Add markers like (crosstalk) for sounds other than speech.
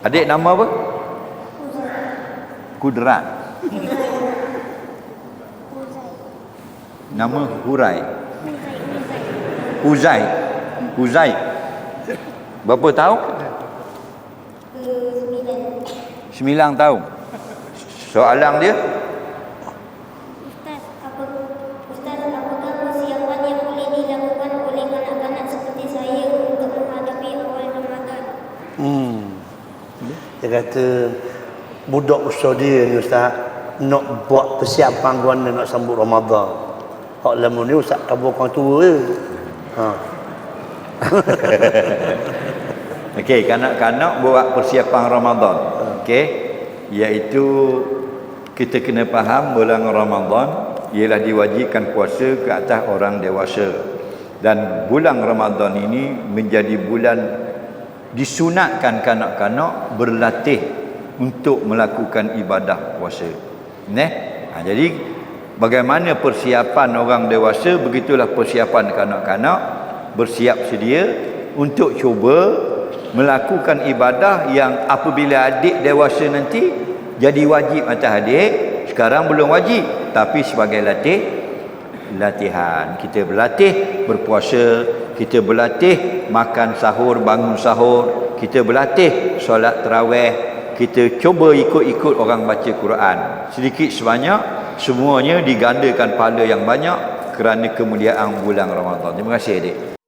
Adik nama apa? Kudrat. Nama Hurai. Uzai. Uzai. Berapa tahun? Sembilan tahun. Soalan dia? Ustaz, apa Ustaz, apakah persiapan yang boleh dilakukan oleh kanak-kanak seperti saya untuk menghadapi awal Ramadan? Hmm. Dia kata budak usaha dia ni ustaz nak buat persiapan guana nak sambut Ramadan. Hak lama ni ustaz kabur orang tua je. Ha. (laughs) Okey, kanak-kanak buat persiapan Ramadan. Okey. Iaitu kita kena faham bulan Ramadan ialah diwajibkan puasa ke atas orang dewasa. Dan bulan Ramadan ini menjadi bulan disunatkan kanak-kanak berlatih untuk melakukan ibadah puasa. Neh. Ha, jadi bagaimana persiapan orang dewasa begitulah persiapan kanak-kanak bersiap sedia untuk cuba melakukan ibadah yang apabila adik dewasa nanti jadi wajib atas adik sekarang belum wajib tapi sebagai latih latihan. Kita berlatih berpuasa kita berlatih makan sahur bangun sahur kita berlatih solat tarawih kita cuba ikut-ikut orang baca Quran. Sedikit sebanyak semuanya digandakan pahala yang banyak kerana kemuliaan bulan Ramadan. Terima kasih adik